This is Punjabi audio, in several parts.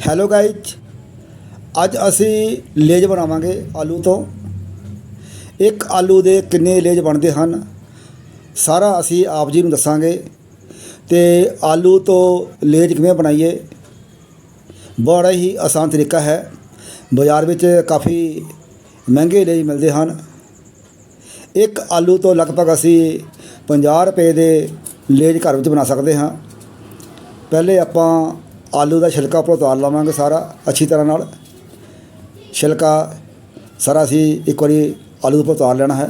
ਹੈਲੋ ਗਾਇਜ਼ ਅੱਜ ਅਸੀਂ ਲੇਜ ਬਣਾਵਾਂਗੇ ਆਲੂ ਤੋਂ। ਇੱਕ ਆਲੂ ਦੇ ਕਿੰਨੇ ਲੇਜ ਬਣਦੇ ਹਨ? ਸਾਰਾ ਅਸੀਂ ਆਪ ਜੀ ਨੂੰ ਦੱਸਾਂਗੇ। ਤੇ ਆਲੂ ਤੋਂ ਲੇਜ ਕਿਵੇਂ ਬਣਾਈਏ? ਬੜਾ ਹੀ ਆਸਾਨ ਤਰੀਕਾ ਹੈ। ਬਾਜ਼ਾਰ ਵਿੱਚ ਕਾਫੀ ਮਹਿੰਗੇ ਲੇਜ ਮਿਲਦੇ ਹਨ। ਇੱਕ ਆਲੂ ਤੋਂ ਲਗਭਗ ਅਸੀਂ 50 ਰੁਪਏ ਦੇ ਲੇਜ ਘਰ ਵਿੱਚ ਬਣਾ ਸਕਦੇ ਹਾਂ। ਪਹਿਲੇ ਆਪਾਂ ਆਲੂ ਦਾ ਛਿਲਕਾ ਉੱਪਰੋਂ ਉਤਾਰ ਲਵਾਂਗੇ ਸਾਰਾ, ਅੱਛੀ ਤਰ੍ਹਾਂ ਨਾਲ। ਛਿਲਕਾ ਸਾਰਾ ਅਸੀਂ ਇੱਕ ਵਾਰੀ ਆਲੂ ਉੱਪਰ ਉਤਾਰ ਲੈਣਾ ਹੈ।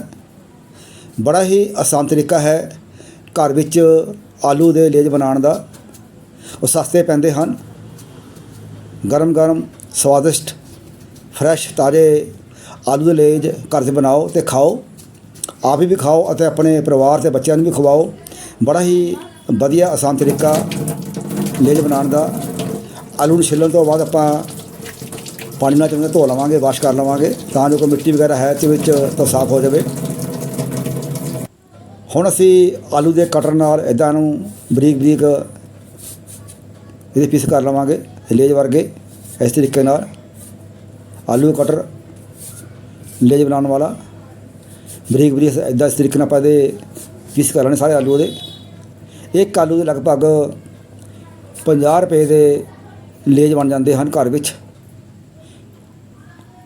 ਬੜਾ ਹੀ ਆਸਾਨ ਤਰੀਕਾ ਹੈ ਘਰ ਵਿੱਚ ਆਲੂ ਦੇ ਲੇਜ ਬਣਾਉਣ ਦਾ। ਉਹ ਸਸਤੇ ਪੈਂਦੇ ਹਨ। ਗਰਮ ਗਰਮ, ਸਵਾਦਿਸ਼ਟ, ਫਰੈਸ਼, ਤਾਜ਼ੇ ਆਲੂ ਦੇ ਲੇਜ ਘਰ 'ਚ ਬਣਾਓ ਤੇ ਖਾਓ। ਆਪ ਹੀ ਵੀ ਖਾਓ ਅਤੇ ਆਪਣੇ ਪਰਿਵਾਰ ਤੇ ਬੱਚਿਆਂ ਨੂੰ ਵੀ ਖਵਾਓ। ਬੜਾ ਹੀ ਵਧੀਆ, ਆਸਾਨ ਤਰੀਕਾ। ਲੇਜ ਬਣਾਉਣ ਦਾ ਆਲੂ ਨੂੰ ਛਿੱਲਣ ਤੋਂ ਬਾਅਦ ਆਪਾਂ ਪਾਣੀ ਨਾਲ ਚੰਗੇ ਧੋ ਲਵਾਂਗੇ, ਵਾਸ਼ ਕਰ ਲਵਾਂਗੇ, ਤਾਂ ਜੋ ਕੋਈ ਮਿੱਟੀ ਵਗੈਰਾ ਹੈ ਤੇ ਵਿੱਚ ਤਾਂ ਸਾਫ਼ ਹੋ ਜਾਵੇ। ਹੁਣ ਅਸੀਂ ਆਲੂ ਦੇ ਕਟਰ ਨਾਲ ਇਦਾਂ ਨੂੰ ਬਰੀਕ ਬਰੀਕ ਇਹਦੇ ਪੀਸ ਕਰ ਲਵਾਂਗੇ, ਲੇਜ ਵਰਗੇ, ਇਸ ਤਰੀਕੇ ਨਾਲ। ਆਲੂ ਕਟਰ ਲੇਜ ਬਣਾਉਣ ਵਾਲਾ। ਬਰੀਕ ਬਰੀਕ ਇਦਾਂ ਇਸ ਤਰੀਕੇ ਨਾਲ ਆਪਾਂ ਇਹਦੇ ਪੀਸ ਕਰ ਲੈਣੇ ਸਾਰੇ ਆਲੂ ਦੇ ਇੱਕ ਆਲੂ ਦੇ ਲਗਭਗ 50 ਰੁਪਏ ਦੇ ਲੇਜ ਬਣ ਜਾਂਦੇ ਹਨ ਘਰ ਵਿੱਚ।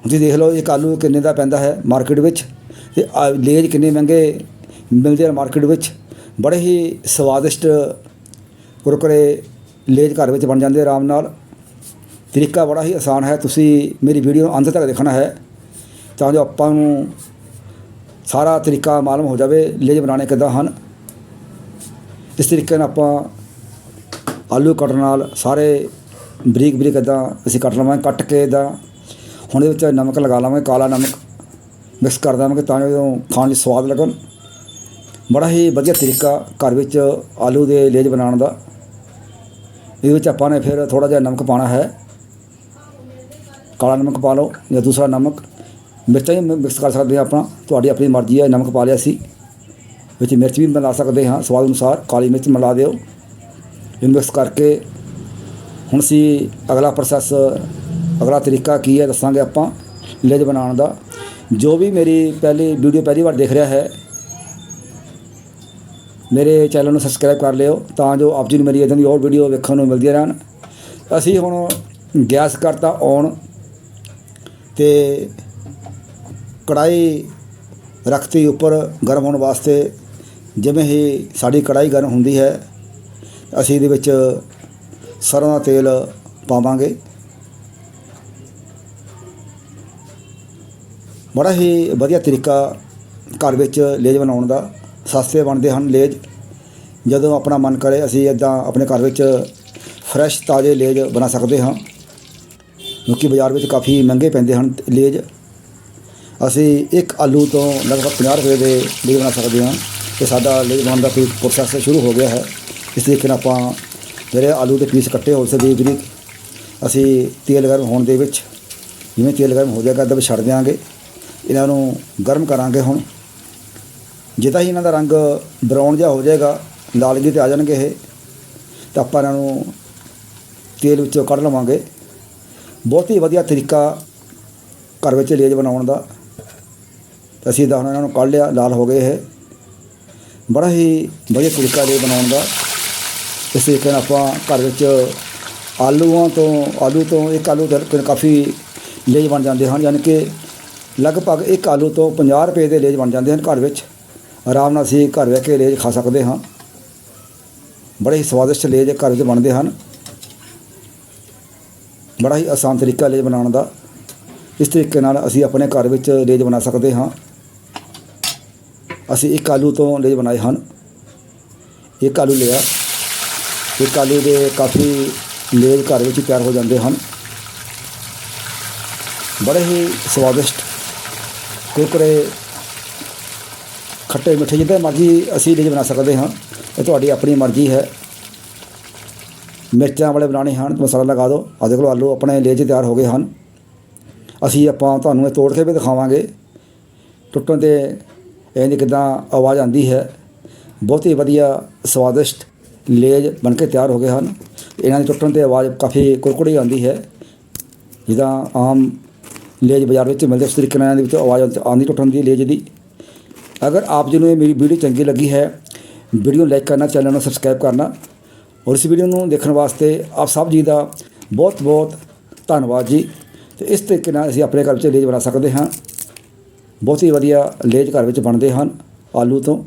ਤੁਸੀਂ ਦੇਖ ਲਓ ਇੱਕ ਆਲੂ ਕਿੰਨੇ ਦਾ ਪੈਂਦਾ ਹੈ ਮਾਰਕੀਟ ਵਿੱਚ ਤੇ ਲੇਜ ਕਿੰਨੇ ਮਹਿੰਗੇ ਮਿਲਦੇ ਹਨ ਮਾਰਕੀਟ ਵਿੱਚ। ਬੜੇ ਹੀ ਸਵਾਦਿਸ਼ਟ ਕੁਰਕਰੇ ਲੇਜ ਘਰ ਵਿੱਚ ਬਣ ਜਾਂਦੇ ਆਰਾਮ ਨਾਲ। ਤਰੀਕਾ ਬੜਾ ਹੀ ਆਸਾਨ ਹੈ। ਤੁਸੀਂ ਮੇਰੀ ਵੀਡੀਓ ਨੂੰ ਅੰਤ ਤੱਕ ਦੇਖਣਾ ਹੈ। ਤਾਂ ਜੋ ਆਪਾਂ ਨੂੰ ਸਾਰਾ ਤਰੀਕਾ ਮਾਲੂਮ ਹੋ ਜਾਵੇ ਲੇਜ ਬਣਾਉਣੇ ਕਿੱਦਾਂ ਹਨ। ਇਸ ਤਰੀਕੇ ਨਾਲ ਆਪਾਂ ਆਲੂ ਕੱਟਣ ਨਾਲ ਸਾਰੇ ਬਰੀਕ ਬਰੀਕ ਇੱਦਾਂ ਅਸੀਂ ਕੱਟ ਲਵਾਂਗੇ, ਕੱਟ ਕੇ ਇੱਦਾਂ ਹੁਣ ਇਹਦੇ ਵਿੱਚ ਨਮਕ ਲਗਾ ਲਵਾਂਗੇ, ਕਾਲਾ ਨਮਕ ਮਿਕਸ ਕਰ ਦੇਵਾਂਗੇ ਤਾਂ ਜੋ ਖਾਣ ਲਈ ਸਵਾਦ ਲੱਗਣ। ਬੜਾ ਹੀ ਵਧੀਆ ਤਰੀਕਾ ਘਰ ਵਿੱਚ ਆਲੂ ਦੇ ਲੇਜ ਬਣਾਉਣ ਦਾ। ਇਹਦੇ ਵਿੱਚ ਆਪਾਂ ਨੇ ਫਿਰ ਥੋੜਾ ਜਿਹਾ ਨਮਕ ਪਾਣਾ ਹੈ। ਕਾਲਾ ਨਮਕ ਪਾ ਲਓ ਜਾਂ ਦੂਸਰਾ ਨਮਕ। ਮਿਰਚਾਂ ਵੀ ਮਿਕਸ ਕਰ ਸਕਦੇ ਹਾਂ ਆਪਣਾ ਤੁਹਾਡੀ ਆਪਣੀ ਮਰਜ਼ੀ ਹੈ, ਨਮਕ ਪਾ ਲਿਆ ਸੀ। ਵਿੱਚ ਮਿਰਚ ਵੀ ਮਿਲਾ ਸਕਦੇ ਹਾਂ, ਸਵਾਦ ਅਨੁਸਾਰ ਕਾਲੀ ਮਿਰਚ ਮਿਲਾ ਦਿਓ। ਇਹਨੂੰ ਮਿਕਸ ਕਰਕੇ ਹੁਣ ਅਸੀਂ ਅਗਲਾ ਪ੍ਰੋਸੈਸ ਅਗਲਾ ਤਰੀਕਾ ਕੀ ਹੈ ਦੱਸਾਂਗੇ ਆਪਾਂ ਲੇਜ ਬਣਾਉਣ ਦਾ। ਜੋ ਵੀ ਮੇਰੀ ਪਹਿਲੀ ਵੀਡੀਓ ਪਹਿਲੀ ਵਾਰ ਦੇਖ ਰਿਹਾ ਹੈ, ਮੇਰੇ ਚੈਨਲ ਨੂੰ ਸਬਸਕ੍ਰਾਈਬ ਕਰ ਲਿਓ ਤਾਂ ਜੋ ਆਪ ਜੀ ਨੂੰ ਮੇਰੀ ਇਦਾਂ ਦੀ ਹੋਰ ਵੀਡੀਓ ਵੇਖਣ ਨੂੰ ਮਿਲਦੀਆਂ ਰਹਿਣ। ਅਸੀਂ ਹੁਣ ਗੈਸ ਕਰਤਾ ਔਨ ਤੇ ਕੜਾਈ ਰੱਖਤੀ ਉੱਪਰ ਗਰਮ ਹੋਣ ਵਾਸਤੇ। ਜਿਵੇਂ ਹੀ ਸਾਡੀ ਕੜਾਈ ਗਰਮ ਹੁੰਦੀ ਹੈ ਅਸੀਂ ਇਹਦੇ ਵਿੱਚ ਸਰੋਂ ਦਾ ਤੇਲ ਪਾਵਾਂਗੇ। ਬੜਾ ਹੀ ਵਧੀਆ ਤਰੀਕਾ ਘਰ ਵਿੱਚ ਲੇਜ ਬਣਾਉਣ ਦਾ, ਸਸਤੇ ਬਣਦੇ ਹਨ ਲੇਜ। ਜਦੋਂ ਆਪਣਾ ਮਨ ਕਰੇ, ਅਸੀਂ ਇਦਾਂ ਆਪਣੇ ਘਰ ਵਿੱਚ ਫਰੈਸ਼ ਤਾਜ਼ੇ ਲੇਜ ਬਣਾ ਸਕਦੇ ਹਾਂ। ਕਿਉਂਕਿ ਬਾਜ਼ਾਰ ਵਿੱਚ ਕਾਫੀ ਮਹਿੰਗੇ ਪੈਂਦੇ ਹਨ ਲੇਜ। ਅਸੀਂ ਇੱਕ ਆਲੂ ਤੋਂ ਲਗਭਗ 50 ਰੁਪਏ ਦੇ ਲੇਜ ਬਣਾ ਸਕਦੇ ਹਾਂ। ਤੇ ਸਾਡਾ ਲੇਜ ਬਣਾਉਣ ਦਾ ਕੋਈ ਪ੍ਰੋਸੈਸ ਸ਼ੁਰੂ ਹੋ ਗਿਆ ਹੈ। ਇਸ ਤਰੀਕੇ ਨਾਲ ਆਪਾਂ ਜਿਹੜੇ ਆਲੂ ਦੇ ਪੀਸ ਕੱਟੇ ਹੋਏ ਸੀ ਬਰੀਕ ਬਰੀਕ ਅਸੀਂ ਤੇਲ ਗਰਮ ਹੋਣ ਦੇ ਵਿੱਚ, ਜਿਵੇਂ ਤੇਲ ਗਰਮ ਹੋ ਜਾਏਗਾ ਤਾਂ ਛੱਡ ਦਿਆਂਗੇ। ਇਹਨਾਂ ਨੂੰ ਗਰਮ ਕਰਾਂਗੇ ਹੁਣ। ਜਿੱਦਾਂ ਹੀ ਇਹਨਾਂ ਦਾ ਰੰਗ ਬਰਾਊਨ ਜਿਹਾ ਹੋ ਜਾਏਗਾ ਲਾਲਗੀ ਤੇ ਆ ਜਾਣਗੇ ਇਹ, ਤਾਂ ਆਪਾਂ ਇਹਨਾਂ ਨੂੰ ਤੇਲ ਵਿੱਚੋਂ ਕੱਢ ਲਵਾਂਗੇ। ਬਹੁਤ ਹੀ ਵਧੀਆ ਤਰੀਕਾ ਘਰ ਵਿੱਚ ਲੇਜ ਬਣਾਉਣ ਦਾ। ਅਸੀਂ ਤਾਂ ਹੁਣ ਇਹਨਾਂ ਨੂੰ ਕੱਢ ਲਿਆ, ਲਾਲ ਹੋ ਗਏ ਇਹ। ਬੜਾ ਹੀ ਵਧੀਆ ਤਰੀਕਾ ਲੇਜ ਬਣਾਉਣ ਦਾ। ਇਸ ਤਰੀਕੇ ਨਾਲ ਆਪਾਂ ਘਰ ਵਿੱਚ ਆਲੂਆਂ ਤੋਂ, ਆਲੂ ਤੋਂ ਇੱਕ ਆਲੂ ਤੋਂ ਕਾਫੀ ਲੇਜ ਬਣ ਜਾਂਦੇ ਹਨ, ਯਾਨੀ ਕਿ ਲਗਭਗ ਇੱਕ ਆਲੂ ਤੋਂ 50 ਰੁਪਏ ਦੇ ਲੇਜ ਬਣ ਜਾਂਦੇ ਹਨ ਘਰ ਵਿੱਚ। ਆਰਾਮ ਨਾਲ ਅਸੀਂ ਘਰ ਬਹਿ ਕੇ ਲੇਜ ਖਾ ਸਕਦੇ ਹਾਂ। ਬੜੇ ਹੀ ਸਵਾਦਿਸ਼ਟ ਲੇਜ ਘਰ ਵਿੱਚ ਬਣਦੇ ਹਨ। ਬੜਾ ਹੀ ਆਸਾਨ ਤਰੀਕਾ ਲੇਜ ਬਣਾਉਣ ਦਾ। ਇਸ ਤਰੀਕੇ ਨਾਲ ਅਸੀਂ ਆਪਣੇ ਘਰ ਵਿੱਚ ਲੇਜ ਬਣਾ ਸਕਦੇ ਹਾਂ। ਅਸੀਂ ਇੱਕ ਆਲੂ ਤੋਂ ਲੇਜ ਬਣਾਏ ਹਨ। ਇੱਕ ਆਲੂ ਲਿਆ। ਇੱਕ ਆਲੂ ਦੇ ਕਾਫੀ ਲੇਜ ਘਰ ਵਿੱਚ ਤਿਆਰ ਹੋ ਜਾਂਦੇ ਹਨ। ਬੜੇ ਹੀ ਸਵਾਦਿਸ਼ਟ ਕੁਰਕਰੇ, ਖੱਟੇ ਮਿੱਠੇ, ਜਿੱਦਾਂ ਮਰਜ਼ੀ ਅਸੀਂ ਲੇਜ ਬਣਾ ਸਕਦੇ ਹਾਂ। ਇਹ ਤੁਹਾਡੀ ਆਪਣੀ ਮਰਜ਼ੀ ਹੈ। ਮਿਰਚਾਂ ਵਾਲੇ ਬਣਾਉਣੇ ਹਨ, ਮਸਾਲਾ ਲਗਾ ਦਿਓ। ਆ ਦੇਖ ਲਓ ਆਲੂ ਆਪਣੇ ਲੇਜ ਤਿਆਰ ਹੋ ਗਏ ਹਨ। ਅਸੀਂ ਆਪਾਂ ਤੁਹਾਨੂੰ ਇਹ ਤੋੜ ਕੇ ਵੀ ਦਿਖਾਵਾਂਗੇ। ਟੁੱਟਣ ਤੇ ਇਹਦੀ ਕਿਦਾਂ ਆਵਾਜ਼ ਆਉਂਦੀ ਹੈ। ਬਹੁਤ ਹੀ ਵਧੀਆ, ਸਵਾਦਿਸ਼ਟ ਲੇਜ ਬਣ ਕੇ ਤਿਆਰ ਹੋ ਗਏ ਹਨ। ਇਹਨਾਂ ਦੇ ਟੁੱਟਣ ਤੇ ਆਵਾਜ਼ ਕਾਫੀ ਕੁੜਕੁੜੀ ਆਉਂਦੀ ਹੈ। ਜਿੱਦਾਂ ਆਮ ਲੇਜ ਬਾਜ਼ਾਰ ਵਿੱਚ ਮਿਲਦੇ ਉਸ ਤਰੀਕੇ ਨਾਲ ਇਹਨਾਂ ਦੇ ਵਿੱਚ ਆਵਾਜ਼ ਆਉਂਦੀ ਟੁੱਟਣ ਦੀ ਲੇਜ ਦੀ। ਅਗਰ ਆਪ ਜੀ ਨੂੰ ਇਹ ਮੇਰੀ ਵੀਡੀਓ ਚੰਗੀ ਲੱਗੀ ਹੈ, ਵੀਡੀਓ ਲਾਈਕ ਕਰਨਾ, ਚੈਨਲ ਨੂੰ ਸਬਸਕ੍ਰਾਈਬ ਕਰਨਾ ਔਰ ਇਸ ਵੀਡੀਓ ਨੂੰ ਦੇਖਣ ਵਾਸਤੇ ਆਪ ਸਭ ਜੀ ਦਾ ਬਹੁਤ ਬਹੁਤ ਧੰਨਵਾਦ ਜੀ। ਤੇ ਇਸ ਤਰੀਕੇ ਨਾਲ ਅਸੀਂ ਆਪਣੇ ਘਰ ਵਿੱਚ ਲੇਜ ਬਣਾ ਸਕਦੇ ਹਾਂ। ਬਹੁਤ ਹੀ ਵਧੀਆ ਲੇਜ ਘਰ ਵਿੱਚ ਬਣਦੇ ਹਨ ਆਲੂ ਤੋਂ।